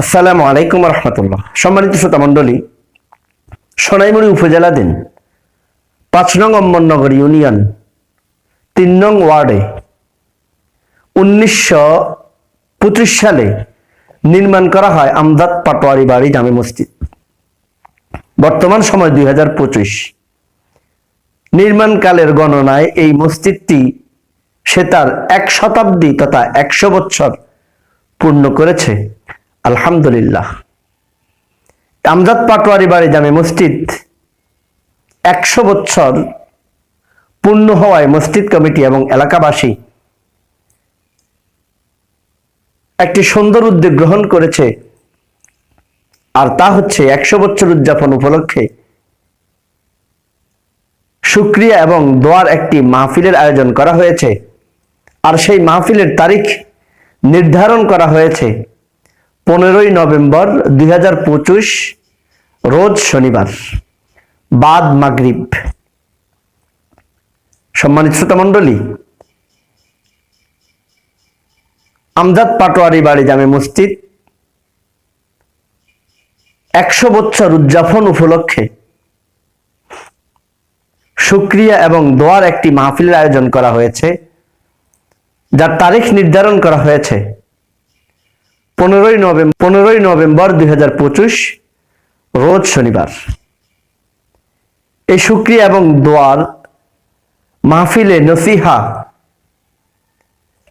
আসসালামু আলাইকুম রহমতুল্লাহ। সম্মানিত শ্রোতা মণ্ডলী, সোনাইমুড়ি উপজেলাধীন পাঁচ নং অম্বরনগর ইউনিয়ন, তিন নং ওয়ার্ডে উনিশশো পঁচিশ সালে নির্মাণ করা হয় আমদাদ পাটোয়ারি বাড়ি জামে মসজিদ। বর্তমান সময় দুই হাজার পঁচিশ। নির্মাণকালের গণনায় এই মসজিদটি সে তার এক শতাব্দী তথা একশো বৎসর পূর্ণ করেছে। আলহামদুলিল্লাহ। আমজাদ পাটোয়ারি বাড়ি জামে মসজিদ, একশো বৎসর পূর্ণ হওয়ায় মসজিদ কমিটি এবং এলাকাবাসী একটি সুন্দর উদ্যোগ গ্রহণ করেছে, আর তা হচ্ছে একশো বছর উদযাপন উপলক্ষে সুক্রিয়া এবং দোয়ার একটি মাহফিলের আয়োজন করা হয়েছে, আর সেই মাহফিলের তারিখ নির্ধারণ করা হয়েছে। পনেরোই নভেম্বর দুই হাজার পঁচিশ, রোজ শনিবার, বাদ মাগরিব। সম্মানিত শ্রোতা মণ্ডলী, আমজাদ পাটোয়ারি বাড়ি জামে মসজিদ, একশো বছর উদযাপন উপলক্ষে সুক্রিয়া এবং দোয়ার একটি মাহফিলের আয়োজন করা হয়েছে, যার তারিখ নির্ধারণ করা হয়েছে পনেরোই নভেম্বর পনেরোই নভেম্বর দুই হাজার পঁচিশ, রোজ শনিবার। এই সুক্রিয়া এবং দোয়ার মাহফিলে নসিহা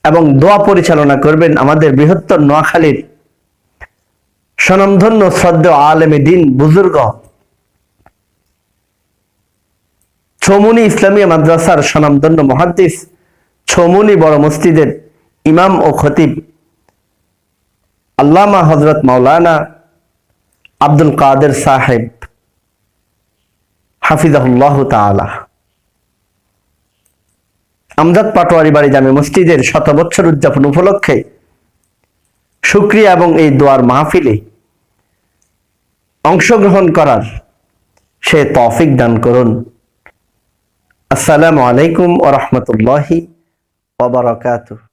এবং দোয়া পরিচালনা করবেন আমাদের বৃহত্তর নোয়াখালীর স্বনামধন্য শ্রদ্ধেয় আলেমে দিন বুজুর্গ ছৌমুনি ইসলামিয়া মাদ্রাসার স্বনামধন্য মহাদ্দিস, ছৌমুনি বড় মসজিদের ইমাম ও খতিব আল্লামা হজরত মাওলানা আব্দুল কাদের সাহেব হাফিজাহুল্লাহ তাআলা। আমজাদ পাটোয়ারি বাড়ি জামে মসজিদের শত বছর উদযাপন উপলক্ষে সুক্রিয়া এবং এই দোয়ার মাহফিলে অংশগ্রহণ করার সে তফিক দান করুন। আসসালামু আলাইকুম ওয়া রাহমাতুল্লাহি ওয়া বারাকাতুহু।